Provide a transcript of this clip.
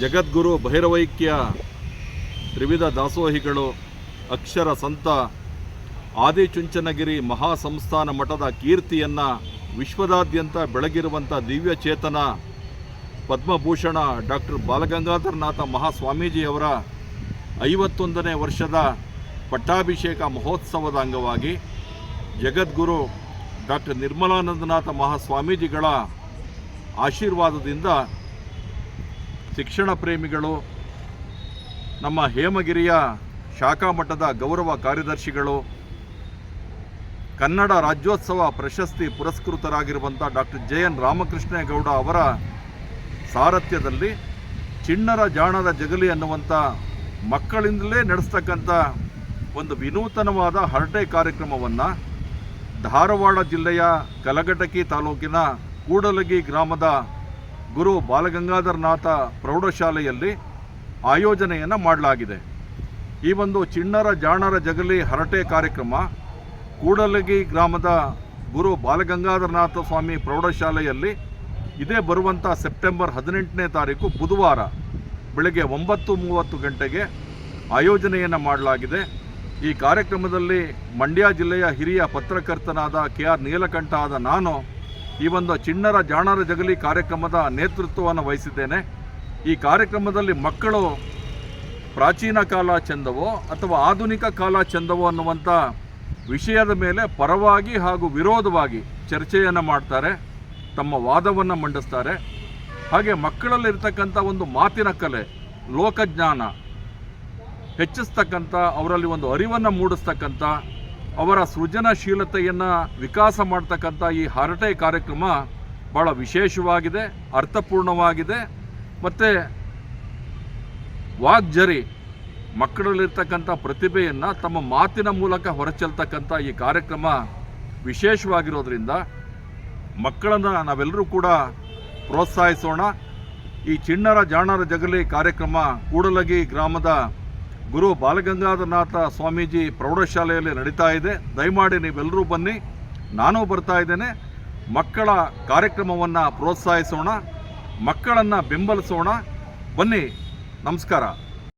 ಜಗದ್ಗುರು ಭೈರವೈಕ್ಯ ತ್ರಿವಿಧ ದಾಸೋಹಿಗಳು, ಅಕ್ಷರ ಸಂತ, ಆದಿಚುಂಚನಗಿರಿ ಮಹಾಸಂಸ್ಥಾನ ಮಠದ ಕೀರ್ತಿಯನ್ನು ವಿಶ್ವದಾದ್ಯಂತ ಬೆಳಗಿರುವಂಥ ದಿವ್ಯ ಚೇತನ ಪದ್ಮಭೂಷಣ ಡಾಕ್ಟರ್ ಬಾಲಗಂಗಾಧರನಾಥ ಮಹಾಸ್ವಾಮೀಜಿಯವರ ಐವತ್ತೊಂದನೇ ವರ್ಷದ ಪಟ್ಟಾಭಿಷೇಕ ಮಹೋತ್ಸವದ ಅಂಗವಾಗಿ ಜಗದ್ಗುರು ಡಾಕ್ಟರ್ ನಿರ್ಮಲಾನಂದನಾಥ ಮಹಾಸ್ವಾಮೀಜಿಗಳ ಆಶೀರ್ವಾದದಿಂದ ಶಿಕ್ಷಣ ಪ್ರೇಮಿಗಳು, ನಮ್ಮ ಹೇಮಗಿರಿಯ ಶಾಖಾ ಮಠದ ಗೌರವ ಕಾರ್ಯದರ್ಶಿಗಳು, ಕನ್ನಡ ರಾಜ್ಯೋತ್ಸವ ಪ್ರಶಸ್ತಿ ಪುರಸ್ಕೃತರಾಗಿರುವಂಥ ಡಾಕ್ಟರ್ ಜೆ ಎನ್ ರಾಮಕೃಷ್ಣೇಗೌಡ ಅವರ ಸಾರಥ್ಯದಲ್ಲಿ ಚಿಣ್ಣರ ಜಾಣರ ಜಗಲಿ ಅನ್ನುವಂಥ ಮಕ್ಕಳಿಂದಲೇ ನಡೆಸ್ತಕ್ಕಂಥ ಒಂದು ವಿನೂತನವಾದ ಹರಟೆ ಕಾರ್ಯಕ್ರಮವನ್ನು ಧಾರವಾಡ ಜಿಲ್ಲೆಯ ಕಲಘಟಕಿ ತಾಲೂಕಿನ ಕೂಡಲಗಿ ಗ್ರಾಮದ ಗುರು ಬಾಲಗಂಗಾಧರನಾಥ ಪ್ರೌಢಶಾಲೆಯಲ್ಲಿ ಆಯೋಜನೆಯನ್ನು ಮಾಡಲಾಗಿದೆ. ಈ ಒಂದು ಚಿಣ್ಣರ ಜಾಣರ ಜಗಲಿ ಹರಟೆ ಕಾರ್ಯಕ್ರಮ ಕೂಡಲಗಿ ಗ್ರಾಮದ ಗುರು ಬಾಲಗಂಗಾಧರನಾಥ ಸ್ವಾಮಿ ಪ್ರೌಢಶಾಲೆಯಲ್ಲಿ ಇದೇ ಬರುವಂಥ ಸೆಪ್ಟೆಂಬರ್ ಹದಿನೆಂಟನೇ ತಾರೀಕು ಬುಧವಾರ ಬೆಳಗ್ಗೆ ಒಂಬತ್ತು ಮೂವತ್ತು ಗಂಟೆಗೆ ಆಯೋಜನೆಯನ್ನು ಮಾಡಲಾಗಿದೆ. ಈ ಕಾರ್ಯಕ್ರಮದಲ್ಲಿ ಮಂಡ್ಯ ಜಿಲ್ಲೆಯ ಹಿರಿಯ ಪತ್ರಕರ್ತನಾದ ಕೆ ಆರ್ ನೀಲಕಂಠ ಆದ ನಾನು ಈ ಒಂದು ಚಿಣ್ಣರ ಜಾಣರ ಜಗಲಿ ಕಾರ್ಯಕ್ರಮದ ನೇತೃತ್ವವನ್ನು ವಹಿಸಿದ್ದೇನೆ. ಈ ಕಾರ್ಯಕ್ರಮದಲ್ಲಿ ಮಕ್ಕಳು ಪ್ರಾಚೀನ ಕಾಲ ಚಂದವೋ ಅಥವಾ ಆಧುನಿಕ ಕಾಲ ಚೆಂದವೋ ಅನ್ನುವಂಥ ವಿಷಯದ ಮೇಲೆ ಪರವಾಗಿ ಹಾಗೂ ವಿರೋಧವಾಗಿ ಚರ್ಚೆಯನ್ನು ಮಾಡ್ತಾರೆ, ತಮ್ಮ ವಾದವನ್ನು ಮಂಡಿಸ್ತಾರೆ. ಹಾಗೆ ಮಕ್ಕಳಲ್ಲಿರ್ತಕ್ಕಂಥ ಒಂದು ಮಾತಿನ ಕಲೆ, ಲೋಕಜ್ಞಾನ ಹೆಚ್ಚಿಸ್ತಕ್ಕಂಥ, ಅವರಲ್ಲಿ ಒಂದು ಅರಿವನ್ನು ಮೂಡಿಸ್ತಕ್ಕಂಥ ಅವರ ಸೃಜನಶೀಲತೆಯನ್ನು ವಿಕಾಸ ಮಾಡ್ತಕ್ಕಂಥ ಈ ಹರಟೆ ಕಾರ್ಯಕ್ರಮ ಭಾಳ ವಿಶೇಷವಾಗಿದೆ, ಅರ್ಥಪೂರ್ಣವಾಗಿದೆ. ಮತ್ತು ವಾಗ್ಜರಿ ಮಕ್ಕಳಲ್ಲಿರ್ತಕ್ಕಂಥ ಪ್ರತಿಭೆಯನ್ನು ತಮ್ಮ ಮಾತಿನ ಮೂಲಕ ಹೊರಚೆಲ್ತಕ್ಕಂಥ ಈ ಕಾರ್ಯಕ್ರಮ ವಿಶೇಷವಾಗಿರೋದ್ರಿಂದ ಮಕ್ಕಳನ್ನು ನಾವೆಲ್ಲರೂ ಕೂಡ ಪ್ರೋತ್ಸಾಹಿಸೋಣ. ಈ ಚಿಣ್ಣರ ಜಾಣರ ಜಗಲಿ ಕಾರ್ಯಕ್ರಮ ಕೂಡಲಗಿ ಗ್ರಾಮದ ಗುರು ಬಾಲಗಂಗಾಧರನಾಥ ಸ್ವಾಮೀಜಿ ಪ್ರೌಢಶಾಲೆಯಲ್ಲಿ ನಡೀತಾ ಇದೆ. ದಯಮಾಡಿ ನೀವೆಲ್ಲರೂ ಬನ್ನಿ. ನಾನು ಬರ್ತಾ ಇದ್ದೇನೆ. ಮಕ್ಕಳ ಕಾರ್ಯಕ್ರಮವನ್ನು ಪ್ರೋತ್ಸಾಹಿಸೋಣ. ಮಕ್ಕಳನ್ನು ಬೆಂಬಲಿಸೋಣ. ಬನ್ನಿ, ನಮಸ್ಕಾರ.